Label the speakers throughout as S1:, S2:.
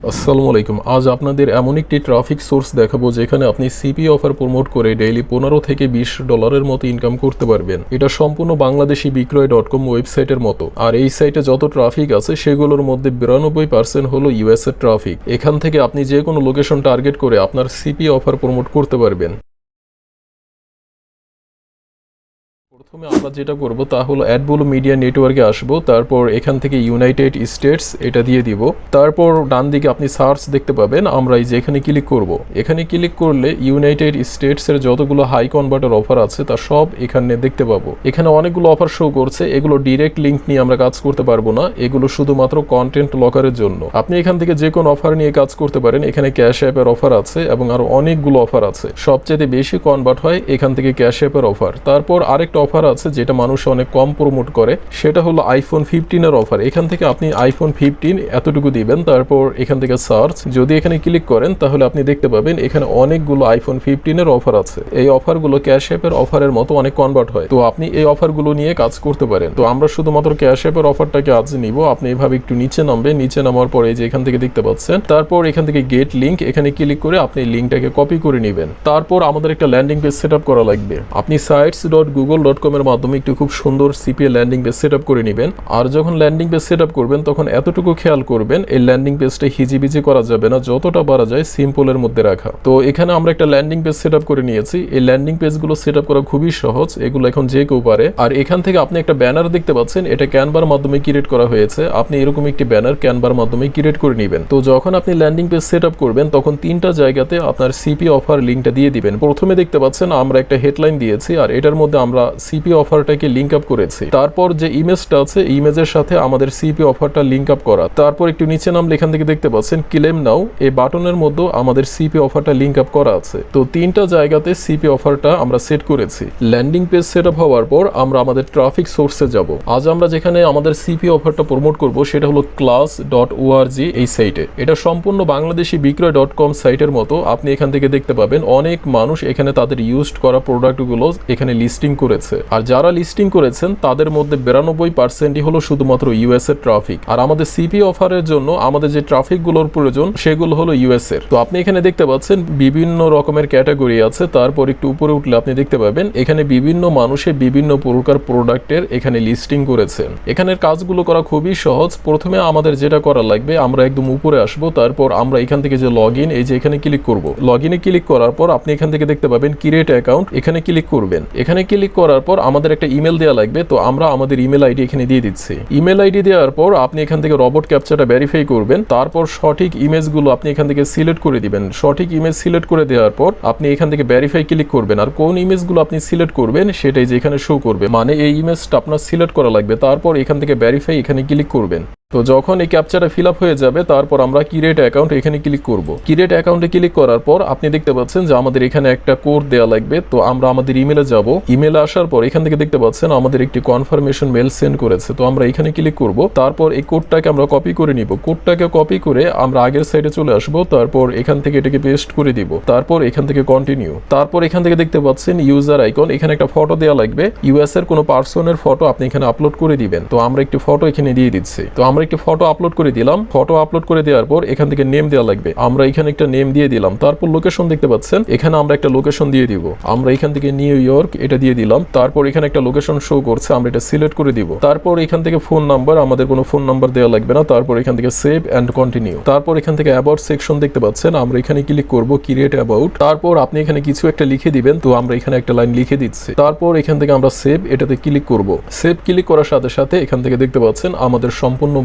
S1: আসসালামু আলাইকুম। আজ আপনাদের এমন একটি ট্রাফিক সোর্স দেখাবো যেখানে আপনি সিপি অফার প্রমোট করে ডেইলি পনেরো থেকে বিশ ডলারের মতো ইনকাম করতে পারবেন। এটা সম্পূর্ণ বাংলাদেশি বিক্রয় ডট কম ওয়েবসাইটের মতো। আর এই সাইটে যত ট্রাফিক আছে, সেগুলোর মধ্যে বিরানব্বই পার্সেন্ট হলো ইউএসএর ট্রাফিক এখান থেকে আপনি যে কোনো লোকেশন টার্গেট করে আপনার সিপি অফার প্রমোট করতে পারবেন। প্রথমে আমরা যেটা করব তা হলো অ্যাডবুল মিডিয়া নেটওয়ার্কে আসব, তারপর এখান থেকে ইউনাইটেড স্টেটস এটা দিয়ে দিব। তারপর ডান দিকে আপনি সার্চ দেখতে পাবেন, আমরা এই যে এখানে ক্লিক করব। এখানে ক্লিক করলে ইউনাইটেড স্টেটসের যতগুলো হাই কনভার্টার অফার আছে, তা সব এখানে দেখতে পাবো। এখানে অনেকগুলো অফার শো করছে, এগুলো ডিরেক্ট লিঙ্ক নিয়ে আমরা কাজ করতে পারব না, এগুলো শুধুমাত্র কন্টেন্ট লকারের জন্য। আপনি এখান থেকে যে কোনো অফার নিয়ে কাজ করতে পারেন, এখানে ক্যাশ অ্যাপের অফার আছে এবং আরও অনেকগুলো অফার আছে। সবচেয়ে বেশি কনভার্ট হয় এখান থেকে ক্যাশ অ্যাপের অফার তারপর আরেকটা অফার আছে যেটা মানুষ অনেক কম প্রমোট করে, সেটা হলো আইফোন ফিফটিনের অফার এখান থেকে আপনি আইফোন ফিফটিন এতটুকু দিবেন, তারপর এখান থেকে সার্চ যদি এখানে ক্লিক করেন, তাহলে আপনি দেখতে পাবেন এখানে অনেকগুলো আইফোন ফিফটিনের অফার আছে। এই অফারগুলো ক্যাশ অ্যাপের অফারের মতো অনেক কনভার্ট হয়। তো আপনি এই অফারগুলো নিয়ে কাজ করতে পারেন। তো আমরা শুধুমাত্র ক্যাশ অ্যাপের অফারটাকে আজ নিব। আপনি এভাবে একটু নিচে নামবেন। নিচে নামার পরে যে এখান থেকে দেখতে পাচ্ছেন, তারপর এখান থেকে গেট লিঙ্ক এখানে ক্লিক করে আপনি লিঙ্কটাকে কপি করে নেবেন। তারপর আমাদের একটা ল্যান্ডিং পেজ সেট করা লাগবে। আপনি sites dot Google dot com এর মাধ্যমে একটু খুব সুন্দর সিপিএ ল্যান্ডিং পেজ সেট করে নেবেন। আর যখন ল্যান্ডিং পেজ সেট করবেন, তখন এতটুকু খেয়াল করবেন, এই ল্যান্ডিং পেজটা হিজিবিজি করা যাবে না, যতটা পারা যায় সিম্পলের মধ্যে রাখা। তো এখানে আমরা একটা ল্যান্ডিং পেজ সেট করে নিয়েছি। এই ল্যান্ডিং পেজগুলো সেট করা খুবই সহজ, এগুলো এখন যে কেউ পারে। আর এখান থেকে আপনি একটা ব্যানার দেখতে পাচ্ছেন, এটা ক্যানভার মাধ্যমে ক্রিয়েট করা হয়েছে। আপনি এরকম একটি ব্যানার ক্যানভার মাধ্যমে ক্রিয়েট করে নেবেন। তো যখন আপনি ল্যান্ডিং পেজ সেট করবেন, তখন তিনটা জায়গাতে আপনার সিপি অফার লিঙ্কটা দিয়ে দিবেন। প্রথমে দেখতে পাচ্ছেন, আমরা একটা হেডলাইন দিয়েছি, আর এটার মধ্যে আমরা সিপি অফারটাকে লিঙ্ক আপ করেছি। তারপর যে ইমেজটা আছে ইমেজের সাথে আমাদের সিপি অফারটা লিঙ্ক আপ করা। তারপর একটু নিচে নাম এখান থেকে দেখতে পাচ্ছেন ক্লেম নাও এই বাটনের মধ্যে আমাদের সিপি অফারটা লিঙ্ক আপ করা আছে। তো তিনটা জায়গাতে সিপি অফারটা আমরা সেট করেছি। ল্যান্ডিং পেজ সেট আপ হওয়ার পর আমরা আমাদের ট্রাফিক সোর্সে যাব। আজ আমরা যেখানে আমাদের সিপি অফারটা প্রমোট করব, সেটা হলো ক্লাস ডট ওআরজি এই সাইটে এটা সম্পূর্ণ বাংলাদেশি বিক্রয় ডট কম সাইটের মতো। আপনি এখান থেকে দেখতে পাবেন, অনেক মানুষ এখানে তাদের ইউজড করা প্রোডাক্টগুলো এখানে লিস্টিং করেছে। আর যারা লিস্টিং করেছেন, তাদের মধ্যে বিরানব্বই পার্সেন্টই হলো শুধুমাত্র ইউএস এর ট্রাফিক আর আমাদের সিপি অফারের জন্য আমাদের যে ট্রাফিকগুলোর প্রয়োজন, সেগুলো হলো ইউএস এর। তো আপনি এখানে দেখতে পাচ্ছেন, বিভিন্ন রকমের ক্যাটাগরি আছে। তারপর একটু উপরে উঠলে আপনি দেখতে পাবেন, এখানে বিভিন্ন মানুষে বিভিন্ন প্রকার প্রোডাক্টের এখানে লিস্টিং করেছেন। এখানের কাজগুলো করা খুবই সহজ। প্রথমে আমাদের যেটা করা লাগবে, আমরা একদম উপরে আসব, তারপর আমরা এখান থেকে যে লগ এই যে এখানে ক্লিক করব। লগ ক্লিক করার পর আপনি এখান থেকে দেখতে পাবেন ক্রিয়েট অ্যাকাউন্ট এখানে ক্লিক করবেন। এখানে ক্লিক করার পর আমাদের একটা ইমেল দেওয়া লাগবে, তো আমরা আমাদের ইমেল আইডি এখানে দিয়ে দিচ্ছি। ইমেল আইডি দেওয়ার পর আপনি এখান থেকে রবট ক্যাপচারটা ভেরিফাই করবেন, তারপর সঠিক ইমেজগুলো আপনি এখান থেকে সিলেক্ট করে দিবেন। সঠিক ইমেজ সিলেক্ট করে দেওয়ার পর আপনি এখান থেকে ভেরিফাই ক্লিক করবেন, আর কোন ইমেজগুলো আপনি সিলেক্ট করবেন সেটাই যে এখানে শো করবে। মানে এই ইমেজটা আপনার সিলেক্ট করা লাগবে, তারপর এখান থেকে ভেরিফাই এখানে ক্লিক করবেন। তো যখন এই ক্যাপচারটা ফিল আপ হয়ে যাবে, তারপর আমরা কিরেট অ্যাকাউন্ট এখানে ক্লিক করব। কিরেট অ্যাকাউন্টে ক্লিক করার পর আপনি দেখতে পাচ্ছেন যে আমাদের এখানে একটা কোড দেওয়া লাগবে। তো আমরা আমাদের ইমেলে যাব। ইমেলে আসার পর এখান থেকে দেখতে পাচ্ছেন আমাদের একটি কনফার্মেশন মেল সেন্ড করেছে। তো আমরা এখানে ক্লিক করব। তারপর এই কোডটাকে আমরা কপি করে নিব। কোডটাকে কপি করে আমরা আগের সাইডে চলে আসব। তারপর এখান থেকে এটাকে পেস্ট করে দিব। তারপর এখান থেকে কন্টিনিউ তারপর এখান থেকে দেখতে পাচ্ছেন ইউজার আইকন এখানে একটা ফটো দেওয়া লাগবে। ইউএস এর কোনো পার্সনের ফটো আপনি এখানে আপলোড করে দিবেন। তো আমরা একটি ফটো এখানে দিয়ে দিচ্ছি। তো আমরা একটি ফটো আপলোড করে দিলাম। ফটো আপলোড করে দেওয়ার পর এখান থেকে নেম দেওয়া লাগবে। আমরা এখানে একটা নেম দিয়ে দিলাম। তারপর লোকেশন দেখতে পাচ্ছেন, এখানে আমরা একটা লোকেশন দিয়ে দিব। আমরা এখান থেকে নিউ ইয়র্ক এটা দিয়ে দিলাম। তারপর এখানে একটা লোকেশন শো করছে, আমরা এটা সিলেক্ট করে দিব। তারপর এখান থেকে ফোন নাম্বার আমাদের কোনো ফোন নাম্বার দেওয়া লাগবে না। তারপর এখান থেকে সেভ অ্যান্ড কন্টিনিউ তারপর এখান থেকে অ্যাবাউট সেকশন দেখতে পাচ্ছেন, আমরা এখানে ক্লিক করব ক্রিয়েট অ্যাবাউট তারপর আপনি এখানে কিছু একটা লিখে দিবেন, তো আমরা এখানে একটা লাইন লিখে দিচ্ছি। তারপর এখান থেকে আমরা সেভ এটাতে ক্লিক করব। সেভ ক্লিক করার সাথে সাথে এখান থেকে দেখতে পাচ্ছেন, আমাদের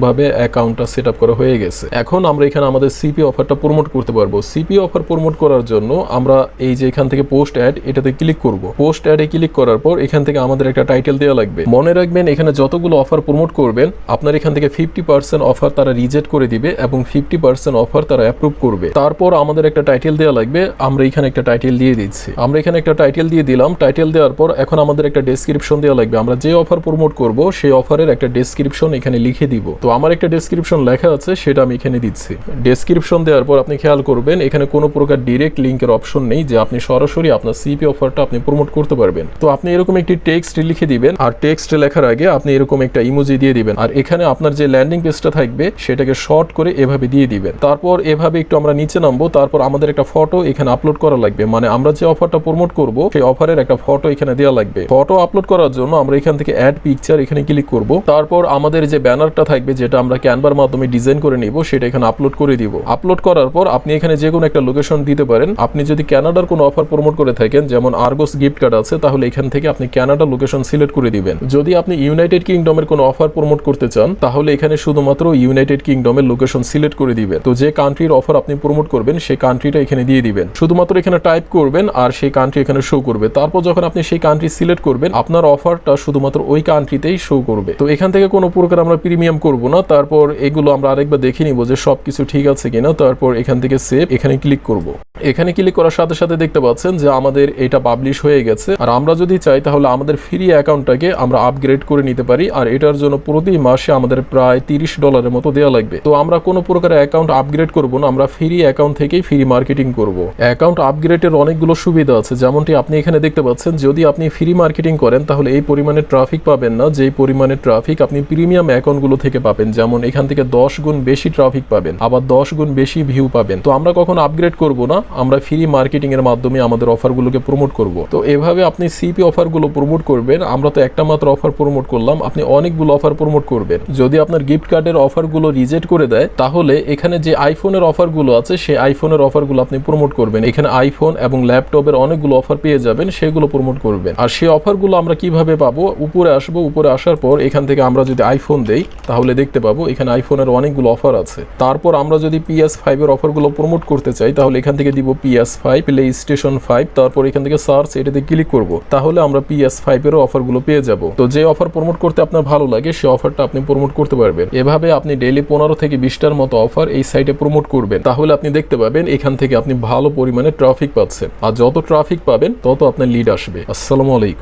S1: সম্পূর্ণভাবে অ্যাকাউন্টটা সেট আপ করা হয়ে গেছে। এখন আমরা এখানে আমাদের সিপি অফারটা প্রমোট করতে পারব। সিপি অফার প্রমোট করার জন্য আমরা এই যে এখান থেকে পোস্ট অ্যাড এটাতে ক্লিক করব। পোস্ট অ্যাডে ক্লিক করার পর এখান থেকে আমাদের একটা টাইটেল দেওয়া লাগবে। মনে রাখবেন এখানে যতগুলো অফার প্রমোট করবেন, আপনার এখান থেকে ফিফটি পার্সেন্ট অফার তারা রিজেক্ট করে দিবে এবং ফিফটি পার্সেন্ট অফার তারা অ্যাপ্রুভ করবে। তারপর আমাদের একটা টাইটেল দেওয়া লাগবে, আমরা এখানে একটা টাইটেল দিয়ে দিচ্ছি। আমরা এখানে একটা টাইটেল দিয়ে দিলাম টাইটেল দেওয়ার পর এখন আমাদের একটা ডেসক্রিপশন দেওয়া লাগবে। আমরা যে অফার প্রমোট করব, সেই অফারের একটা ডেসক্রিপশন এখানে লিখে দিব। তো আমার একটা ডেসক্রিপশন লেখা আছে, সেটা আমি এখানে দিচ্ছি। ডেসক্রিপশন দেওয়ার পর আপনি খেয়াল করবেন, এখানে কোনো প্রকার ডিরেক্ট লিঙ্কের অপশন নেই যে আপনি সরাসরি আপনার সিপি অফারটা আপনি প্রমোট করতে পারবেন। তো আপনি এরকম একটি টেক্সট লিখে দিবেন, আর টেক্সট লেখার আগে আপনি এরকম একটা ইমোজি দিয়ে দিবেন। আর এখানে আপনার যে ল্যান্ডিং পেজটা থাকবে, সেটাকে শর্ট করে এভাবে দিয়ে দিবেন। তারপর এভাবে একটু আমরা নিচে নামবো, তারপর আমাদের একটা ফটো এখানে আপলোড করা লাগবে। মানে আমরা যে অফারটা প্রমোট করব, সেই অফারের একটা ফটো এখানে দেওয়া লাগবে। ফটো আপলোড করার জন্য আমরা এখান থেকে অ্যাড পিকচার এখানে ক্লিক করব। তারপর আমাদের যে ব্যানারটা থাকবে যেটা আমরা ক্যানভার মাধ্যমে ডিজাইন করে নিব, সেটা এখানে আপলোড করে দিব। আপলোড করার পর আপনি এখানে যে কোনো একটা লোকেশন দিতে পারেন। আপনি যদি ক্যানাডার কোনো অফার প্রমোট করে থাকেন, যেমন আর্গোস গিফট কার্ড আছে, তাহলে এখান থেকে আপনি ক্যানাডা লোকেশন সিলেক্ট করে দিবেন। যদি আপনি ইউনাইটেড কিংডমের কোনো অফার প্রমোট করতে চান, তাহলে এখানে শুধুমাত্র ইউনাইটেড কিংডমের লোকেশন সিলেক্ট করে দিবেন। তো যে কান্ট্রির অফার আপনি প্রমোট করবেন, সেই কান্ট্রিটা এখানে দিয়ে দিবেন। শুধুমাত্র এখানে টাইপ করবেন আর সেই কান্ট্রি এখানে শো করবে। তারপর যখন আপনি সেই কান্ট্রি সিলেক্ট করবেন, আপনার অফারটা শুধুমাত্র ওই কান্ট্রিতেই শো করবে। তো এখান থেকে কোনো প্রকার আমরা প্রিমিয়াম করব না। তারপর এগুলো আমরা আরেকবার দেখে নিব যে সব কিছু ঠিক আছে কিনা। তারপর এখান থেকে সেভ এখানে ক্লিক করব। এখানে ক্লিক করার সাথে সাথে দেখতে পাচ্ছেন যে আমাদের এটা পাবলিশ হয়ে গেছে। আর আমরা যদি চাই তাহলে আমাদের ফ্রি অ্যাকাউন্টটাকে আমরা আপগ্রেড করে নিতে পারি। আর এটার জন্য প্রতি মাসে আমাদের প্রায় তিরিশ ডলারের মতো দেওয়া লাগবে। তো আমরা কোনো প্রকার অ্যাকাউন্ট আপগ্রেড করব না, আমরা ফ্রি অ্যাকাউন্ট থেকেই ফ্রি মার্কেটিং করব। অ্যাকাউন্ট আপগ্রেডের অনেকগুলো সুবিধা আছে। যেমনটি আপনি এখানে দেখতে পাচ্ছেন, যদি আপনি ফ্রি মার্কেটিং করেন তাহলে এই পরিমাণে ট্রাফিক পাবেন না, যেই পরিমাণে ট্রাফিক আপনি প্রিমিয়াম অ্যাকাউন্টগুলো থেকে পাবেন। যেমন এখান থেকে দশ গুণ বেশি ট্রাফিক পাবেন, আবার দশ গুণ বেশি ভিউ পাবেন। তো আমরা কখন আপগ্রেড করব না আমরা ফ্রি মার্কেটিং এর মাধ্যমে আমাদের অফারগুলোকে প্রমোট করব। তো এভাবে আপনি সিপি অফারগুলো প্রমোট করবেন, আমরা তো একটা মাত্র অফার প্রমোট করলাম, আপনি অনেকগুলো অফার প্রমোট করবেন। যদি আপনার গিফট কার্ডের অফারগুলো রিজেক্ট করে দেয়, তাহলে এখানে যে আইফোনের অফারগুলো আছে, সেই আইফোনের অফারগুলো আপনি প্রমোট করবেন। এখানে আইফোন এবং ল্যাপটপের অনেকগুলো অফার পেয়ে যাবেন, সেগুলো প্রমোট করবেন। আর সেই অফারগুলো আমরা কীভাবে পাবো? উপরে আসব, উপরে আসার পর এখান থেকে আমরা যদি আইফোন দেই, তাহলে দেখতে পাবো এখানে আইফোনের অনেকগুলো অফার আছে। তারপর আমরা যদি পিএস ফাইভের অফারগুলো প্রমোট করতে চাই, তাহলে এখান থেকে দিব PS five PlayStation five তারপর এখান থেকে সার্চ এটাতে ক্লিক করব। তাহলে আমরা পিএস ফাইভ এর অফারগুলো পেয়ে যাব। তো যে অফার প্রমোট করতে আপনার ভালো লাগে, সে অফারটা আপনি প্রমোট করতে পারবেন। এভাবে আপনি ডেইলি পনেরো থেকে বিশটার মতো অফার এই সাইটে প্রমোট করবেন। তাহলে আপনি দেখতে পাবেন এখান থেকে আপনি ভালো পরিমাণে ট্রাফিক পাচ্ছেন। আর যত ট্রাফিক পাবেন, তত আপনার লিড আসবে। আসসালামু আলাইকুম।